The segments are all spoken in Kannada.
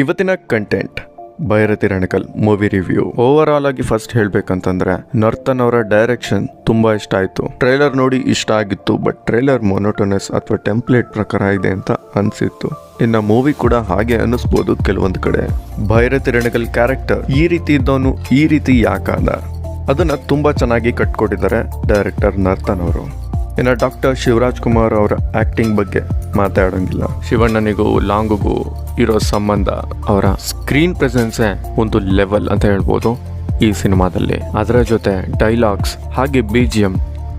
ಇವತ್ತಿನ content Bhairathi Ranagal movie review overall ಆಗಿ ಫಸ್ಟ್ ಹೇಳ್ಬೇಕಂತಂದ್ರೆ, ನರ್ತನ್ ಅವರ ಡೈರೆಕ್ಷನ್ ತುಂಬಾ ಇಷ್ಟ ಆಯ್ತು. ಟ್ರೈಲರ್ ನೋಡಿ ಇಷ್ಟ ಆಗಿತ್ತು ಬಟ್ ಟ್ರೈಲರ್ ಮೊನೋಟೋನಸ್ ಅಥವಾ ಟೆಂಪ್ಲೇಟ್ ಪ್ರಕಾರ ಇದೆ ಅಂತ ಅನ್ಸಿತ್ತು. ಇನ್ನ ಮೂವಿ ಕೂಡ ಹಾಗೆ ಅನ್ನಿಸ್ಬೋದು ಕೆಲವೊಂದು ಕಡೆ. ಭೈರತಿ ರಣಕಲ್ ಕ್ಯಾರೆಕ್ಟರ್ ಈ ರೀತಿ ಇದ್ದವನು ಈ ರೀತಿ ಯಾಕಾದ ಅದನ್ನ ತುಂಬಾ ಚೆನ್ನಾಗಿ ಕಟ್ಕೊಟ್ಟಿದ್ದಾರೆ ಡೈರೆಕ್ಟರ್ ನರ್ತನ್ ಅವರು. ಇನ್ನು ಡಾಕ್ಟರ್ ಶಿವರಾಜ್ ಕುಮಾರ್ ಅವರ ಆಕ್ಟಿಂಗ್ ಬಗ್ಗೆ ಮಾತಾಡೋಂಗಿಲ್ಲ. ಶಿವಣ್ಣನಿಗೂ ಲಾಂಗುಗೂ ಇರೋ ಸಂಬಂಧ ಅವರ ಸ್ಕ್ರೀನ್ ಪ್ರೆಸೆನ್ಸೇ ಒಂದು ಲೆವೆಲ್ ಅಂತ ಹೇಳ್ಬೋದು ಈ ಸಿನಿಮಾದಲ್ಲಿ. ಅದರ ಜೊತೆ ಡೈಲಾಗ್ಸ್ ಹಾಗೆ ಬಿ ಜಿ ಎಂ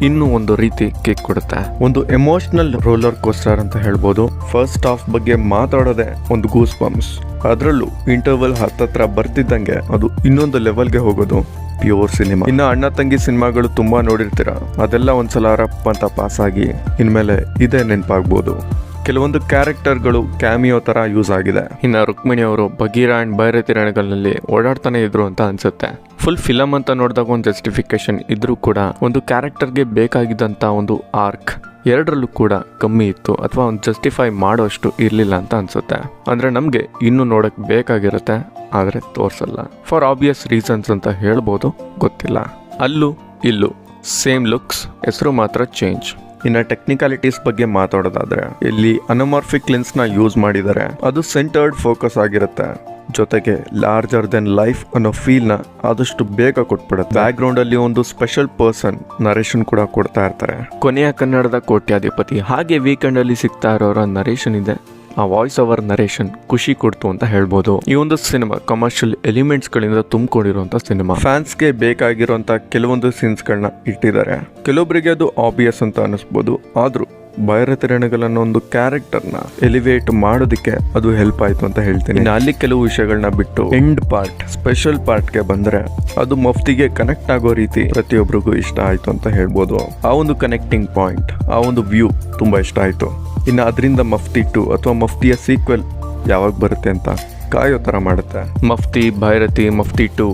ಇನ್ನೂ ಒಂದು ರೀತಿ ಕಿಕ್ ಕೊಡುತ್ತೆ. ಒಂದು ಎಮೋಷನಲ್ ರೋಲರ್ ಕೋಸ್ಟರ್ ಅಂತ ಹೇಳ್ಬೋದು. ಫಸ್ಟ್ ಹಾಫ್ ಬಗ್ಗೆ ಮಾತಾಡೋದೇ ಒಂದು ಗೂಸ್ ಬಂಪ್ಸ್ ಅದರಲ್ಲೂ ಇಂಟರ್ವಲ್ ಹತ್ತತ್ರ ಬರ್ತಿದ್ದಂಗೆ ಅದು ಇನ್ನೊಂದು ಲೆವೆಲ್ಗೆ ಹೋಗೋದು. Pure cinema. ಇನ್ನು ಅಣ್ಣ ತಂಗಿ ಸಿನಿಮಾಗಳು ತುಂಬಾ ನೋಡಿರ್ತೀರ? ಅದೆಲ್ಲ ಒಂದ್ಸಲ ರಪ್ ಅಂತ ಪಾಸ್ ಆಗಿ ಇನ್ಮೇಲೆ ಇದೇ ನೆನಪಾಗ್ಬೋದು. ಕೆಲವೊಂದು ಕ್ಯಾರೆಕ್ಟರ್ಗಳು ಕ್ಯಾಮಿಯೋ ತರ ಯೂಸ್ ಆಗಿದೆ. ಇನ್ನು ರುಕ್ಮಿಣಿ ಅವರು ಬಗೀರಾ ಅಂಡ್ ಭೈರತಿ ರಣಗಳಲ್ಲಿ ಓಡಾಡ್ತಾನೆ ಇದ್ರು ಅಂತ ಅನ್ಸುತ್ತೆ. ಫುಲ್ ಫಿಲಮ್ ಅಂತ ನೋಡಿದಾಗ ಒಂದು ಜಸ್ಟಿಫಿಕೇಶನ್ ಇದ್ರೂ ಕೂಡ ಒಂದು ಕ್ಯಾರೆಕ್ಟರ್ಗೆ ಬೇಕಾಗಿದ್ದಂತ ಒಂದು ಆರ್ಕ್ ಎರಡರಲ್ಲೂ ಕೂಡ ಕಮ್ಮಿ ಇತ್ತು. ಅಥವಾ ಒಂದು ಜಸ್ಟಿಫೈ ಮಾಡೋಷ್ಟು ಇರಲಿಲ್ಲ ಅಂತ ಅನ್ಸುತ್ತೆ. ಅಂದ್ರೆ ನಮಗೆ ಇನ್ನೂ ನೋಡಕ್ ಬೇಕಾಗಿರುತ್ತೆ, ಆದರೆ ತೋರ್ಸಲ್ಲ. ಫಾರ್ ಆಬ್ವಿಯಸ್ ರೀಸನ್ಸ್ ಅಂತ ಹೇಳ್ಬೋದು, ಗೊತ್ತಿಲ್ಲ. ಅಲ್ಲೂ ಇಲ್ಲೂ ಸೇಮ್ ಲುಕ್ಸ್ ಹೆಸರು ಮಾತ್ರ ಚೇಂಜ್ ಇನ್ನು ಟೆಕ್ನಿಕಾಲಿಟೀಸ್ ಬಗ್ಗೆ ಮಾತಾಡೋದಾದ್ರೆ, ಇಲ್ಲಿ ಅನಮಾರ್ಫಿಕ್ ಲೆನ್ಸ್ನ ಯೂಸ್ ಮಾಡಿದ್ದಾರೆ ಅದು ಸೆಂಟರ್ಡ್ ಫೋಕಸ್ ಆಗಿರುತ್ತೆ. ಜೊತೆಗೆ ಲಾರ್ಜರ್ ದೆನ್ ಲೈಫ್ ಅನ್ನೋ ಫೀಲ್ನ ಆದಷ್ಟು ಬೇಗ ಕೊಟ್ಬಿಡುತ್ತೆ. ಬ್ಯಾಕ್ ಗ್ರೌಂಡ್ ಅಲ್ಲಿ ಒಂದು ಸ್ಪೆಷಲ್ ಪರ್ಸನ್ ನರೇಶನ್ ಕೂಡ ಕೊಡ್ತಾ ಇರ್ತಾರೆ. ಕೊನೆಯ ಕನ್ನಡದ ಕೋಟ್ಯಾಧಿಪತಿ, ಹಾಗೆ ವೀಕೆಂಡ್ ಅಲ್ಲಿ ಸಿಗ್ತಾ ಇರೋರ ನರೇಶನ್ ಇದೆ. ಆ ವಾಯ್ಸ್ ಓವರ್ ನರೇಷನ್ ಖುಷಿ ಕೊಡ್ತು ಅಂತ ಹೇಳ್ಬೋದು. ಈ ಒಂದು ಸಿನಿಮಾ ಕಮರ್ಷಿಯಲ್ ಎಲಿಮೆಂಟ್ಸ್ ಗಳಿಂದ ತುಂಬಿಕೊಂಡಿರುವಂತ ಸಿನಿಮಾ ಫ್ಯಾನ್ಸ್ಗೆ ಬೇಕಾಗಿರುವಂತ ಕೆಲವೊಂದು ಸೀನ್ಸ್ ಗಳನ್ನ ಇಟ್ಟಿದ್ದಾರೆ. ಕೆಲವೊಬ್ಬರಿಗೆ ಅದು ಆಬ್ವಿಯಸ್ ಅಂತ ಅನಿಸ್ಬೋದು. ಆದ್ರೂ ಅನ್ನೋ ಒಂದು ಕ್ಯಾರೆಕ್ಟರ್ನ ಎಲಿವೇಟ್ ಮಾಡೋದಕ್ಕೆ ಅದು ಹೆಲ್ಪ್ ಆಯ್ತು ಅಂತ ಹೇಳ್ತೀನಿ. ಅಲ್ಲಿ ಕೆಲವು ವಿಷಯಗಳನ್ನ ಬಿಟ್ಟು ಎಂಡ್ ಪಾರ್ಟ್ ಸ್ಪೆಷಲ್ ಪಾರ್ಟ್ಗೆ ಬಂದ್ರೆ ಅದು ಮಫ್ತಿಗೆ ಕನೆಕ್ಟ್ ಆಗೋ ರೀತಿ ಪ್ರತಿಯೊಬ್ಬರಿಗೂ ಇಷ್ಟ ಆಯ್ತು ಅಂತ ಹೇಳ್ಬೋದು. ಆ ಒಂದು ಕನೆಕ್ಟಿಂಗ್ ಪಾಯಿಂಟ್ ಆ ಒಂದು ವ್ಯೂ ತುಂಬಾ ಇಷ್ಟ ಆಯ್ತು. ಇನ್ನು ಅದರಿಂದ ಮಫ್ತಿ ಟು ಅಥವಾ ಮಫ್ತಿಯ ಸೀಕ್ವೆಲ್ ಯಾವಾಗ ಬರುತ್ತೆ ಅಂತ ಕಾಯೋ ಥರ ಮಾಡುತ್ತೆ. ಮಫ್ತಿ, ಭೈರತಿ, ಮಫ್ತಿ ಟು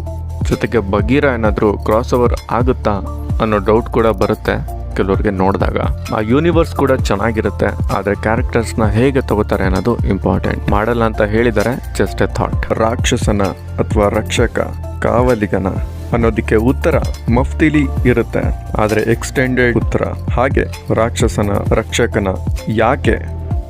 ಜೊತೆಗೆ ಬಗೀರ ಏನಾದರೂ ಕ್ರಾಸ್ ಓವರ್ ಆಗುತ್ತಾ ಅನ್ನೋ ಡೌಟ್ ಕೂಡ ಬರುತ್ತೆ ಕೆಲವ್ರಿಗೆ ನೋಡಿದಾಗ. ಆ ಯೂನಿವರ್ಸ್ ಕೂಡ ಚೆನ್ನಾಗಿರುತ್ತೆ, ಆದರೆ ಕ್ಯಾರೆಕ್ಟರ್ಸ್ನ ಹೇಗೆ ತಗೋತಾರೆ ಅನ್ನೋದು ಇಂಪಾರ್ಟೆಂಟ್ ಮಾಡಲ್ಲ ಅಂತ ಹೇಳಿದರೆ ಜಸ್ಟ್ ಎ ಥಾಟ್ ರಾಕ್ಷಸನ ಅಥವಾ ರಕ್ಷಕ, ಕಾವಲಿಗನ ಅನ್ನೋದಕ್ಕೆ ಉತ್ತರ ಮಫ್ತಿಲಿ ಇರುತ್ತೆ. ಆದರೆ ಎಕ್ಸ್ಟೆಂಡೆಡ್ ಉತ್ತರ. ಹಾಗೆ ರಾಕ್ಷಸನ ರಕ್ಷಕನ ಯಾಕೆ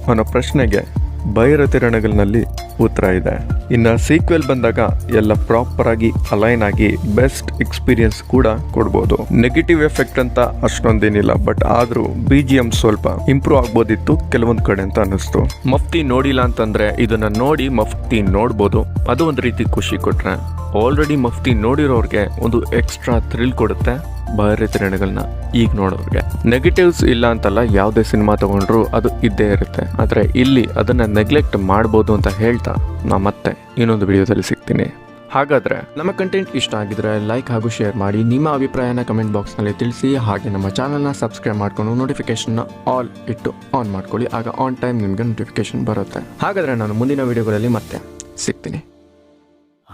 ಅನ್ನೋ ಪ್ರಶ್ನೆಗೆ ಬೈರತಿರಣಗಳಲ್ಲಿ ಉತ್ತರ ಇದೆ. ಇನ್ನು ಸೀಕ್ವೆಲ್ ಬಂದಾಗ ಎಲ್ಲ ಪ್ರಾಪರ್ ಆಗಿ ಅಲೈನ್ ಆಗಿ ಬೆಸ್ಟ್ ಎಕ್ಸ್ಪೀರಿಯನ್ಸ್ ಕೂಡ ಕೊಡ್ಬೋದು. ನೆಗೆಟಿವ್ ಎಫೆಕ್ಟ್ ಅಂತ ಅಷ್ಟೊಂದೇನಿಲ್ಲ ಬಟ್ ಆದರೂ ಬಿ ಜಿ ಎಂ ಸ್ವಲ್ಪ ಇಂಪ್ರೂವ್ ಆಗ್ಬೋದಿತ್ತು ಕೆಲವೊಂದು ಕಡೆ ಅಂತ ಅನಿಸ್ತು ಮಫ್ತಿ ನೋಡಿಲ್ಲ ಅಂತಂದ್ರೆ ಇದನ್ನ ನೋಡಿ ಮಫ್ತಿ ನೋಡ್ಬೋದು. ಅದು ಒಂದು ರೀತಿ ಖುಷಿ ಕೊಟ್ರೆ. ಆಲ್ರೆಡಿ ಮಫ್ತಿ ನೋಡಿರೋರಿಗೆ ಒಂದು ಎಕ್ಸ್ಟ್ರಾ ಥ್ರಿಲ್ ಕೊಡುತ್ತೆ ಬಾರಿ ರಣಗಳನ್ನ ಈಗ ನೋಡೋರಿಗೆ. ನೆಗೆಟಿವ್ಸ್ ಇಲ್ಲ ಅಂತಲ್ಲ, ಯಾವುದೇ ಸಿನಿಮಾ ತಗೊಂಡ್ರು ಅದು ಇದ್ದೇ ಇರುತ್ತೆ. ಆದರೆ ಇಲ್ಲಿ ಅದನ್ನ ನೆಗ್ಲೆಕ್ಟ್ ಮಾಡ್ಬೋದು ಅಂತ ಹೇಳ್ತಾ ನಾ ಮತ್ತೆ ಇನ್ನೊಂದು ವಿಡಿಯೋದಲ್ಲಿ ಸಿಗ್ತೀನಿ. ಹಾಗಾದ್ರೆ ನಮ್ಮ ಕಂಟೆಂಟ್ ಇಷ್ಟ ಆಗಿದ್ರೆ ಲೈಕ್ ಹಾಗೂ ಶೇರ್ ಮಾಡಿ, ನಿಮ್ಮ ಅಭಿಪ್ರಾಯನ ಕಮೆಂಟ್ ಬಾಕ್ಸ್ನಲ್ಲಿ ತಿಳಿಸಿ, ಹಾಗೆ ನಮ್ಮ ಚಾನಲ್ನ ಸಬ್ಸ್ಕ್ರೈಬ್ ಮಾಡ್ಕೊಂಡು ನೋಟಿಫಿಕೇಶನ್ನ ಆಲ್ ಇಟ್ಟು ಆನ್ ಮಾಡ್ಕೊಳ್ಳಿ. ಆಗ ಆನ್ ಟೈಮ್ ನಿಮಗೆ ನೋಟಿಫಿಕೇಶನ್ ಬರುತ್ತೆ. ಹಾಗಾದ್ರೆ ನಾನು ಮುಂದಿನ ವಿಡಿಯೋಗಳಲ್ಲಿ ಮತ್ತೆ ಸಿಗ್ತೀನಿ.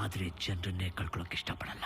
ಆದರೆ ಜನರನ್ನೇ ಕಳ್ಕೊಳ್ಳೋಕೆ ಇಷ್ಟಪಡಲ್ಲ.